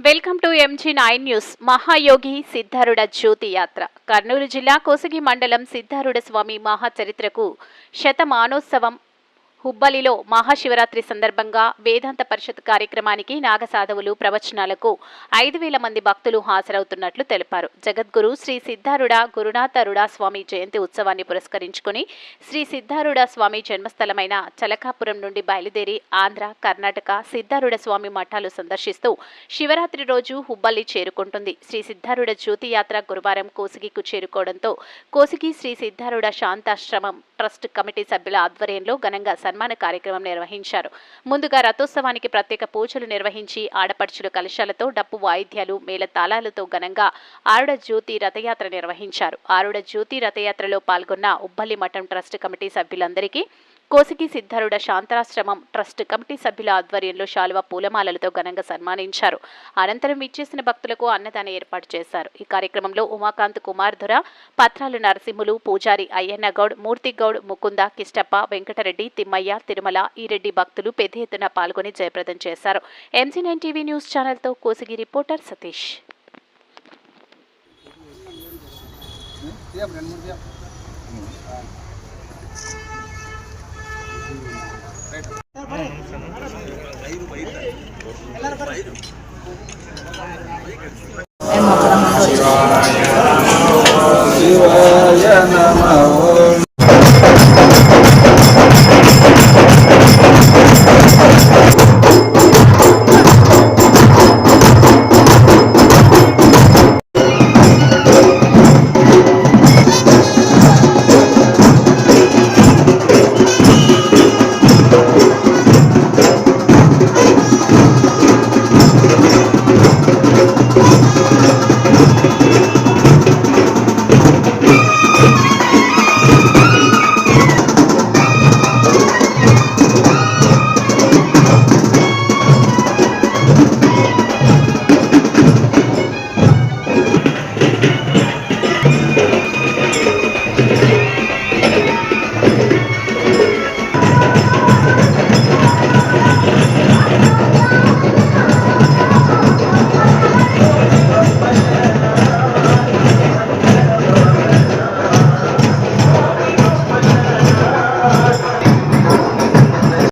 Welcome to MG nine news. Mahayogi Siddharuda జ్యోతి యాత్ర. కర్నూలు జిల్లా కోసగి మండలం సిద్ధారుడ స్వామి మహాచరిత్రకు శతమానోత్సవం హుబ్బలిలో మహాశివరాత్రి సందర్భంగా వేదాంత పరిషత్ కార్యక్రమానికి నాగసాధవులు ప్రవచనాలకు ఐదు వేల మంది భక్తులు హాజరవుతున్నట్లు తెలిపారు. జగద్గురు శ్రీ సిద్ధారుడ గురునాథరుడ స్వామి జయంతి ఉత్సవాన్ని పురస్కరించుకుని శ్రీ సిద్ధారుడ స్వామి జన్మస్థలమైన చలకాపురం నుండి బయలుదేరి ఆంధ్ర కర్ణాటక సిద్ధారుడ స్వామి మఠాలు సందర్శిస్తూ శివరాత్రి రోజు హుబ్బల్లి చేరుకుంటుంది. శ్రీ సిద్ధారుడ జ్యోతి యాత్ర గురువారం కోసిగికు చేరుకోవడంతో కోసిగి శ్రీ సిద్ధారుడ శాంతాశ్రమం ట్రస్ట్ కమిటీ సభ్యుల ఆధ్వర్యంలో ఘనంగా సన్మాన కార్యక్రమం నిర్వహించారు. ముందుగా రథోత్సవానికి ప్రత్యేక పూజలు నిర్వహించి ఆడపడుచుల కలశాలతో డప్పు వాయిద్యాలు మేళ తాళాలతో ఘనంగా ఆరుడ జ్యోతి రథయాత్ర నిర్వహించారు. ఆరుడ జ్యోతి రథయాత్రలో పాల్గొన్న ఉబ్బల్లి మఠం ట్రస్ట్ కమిటీ సభ్యులందరికీ కోసిగి సిద్ధారుడ శాంతాశ్రమం ట్రస్ట్ కమిటీ సభ్యుల ఆధ్వర్యంలో శాలువ పూలమాలలతో ఘనంగా సన్మానించారు. అనంతరం విచ్చేసిన భక్తులకు అన్నదాన ఏర్పాటు చేశారు. ఈ కార్యక్రమంలో ఉమాకాంత్ కుమార్ ధుర పత్రాలు నరసింహులు పూజారి అయ్యన్నగౌడ్ మూర్తిగౌడ్ ముకుంద కిష్టప్ప వెంకటరెడ్డి తిమ్మయ్య తిరుమల ఈరెడ్డి భక్తులు పెద్ద ఎత్తున పాల్గొని జయప్రదం చేశారు. M C nine TV news ఛానల్తో Kosigi reporter Satish. తీయం రెండు మూడు ಶಿವಾಯ ನಮೋ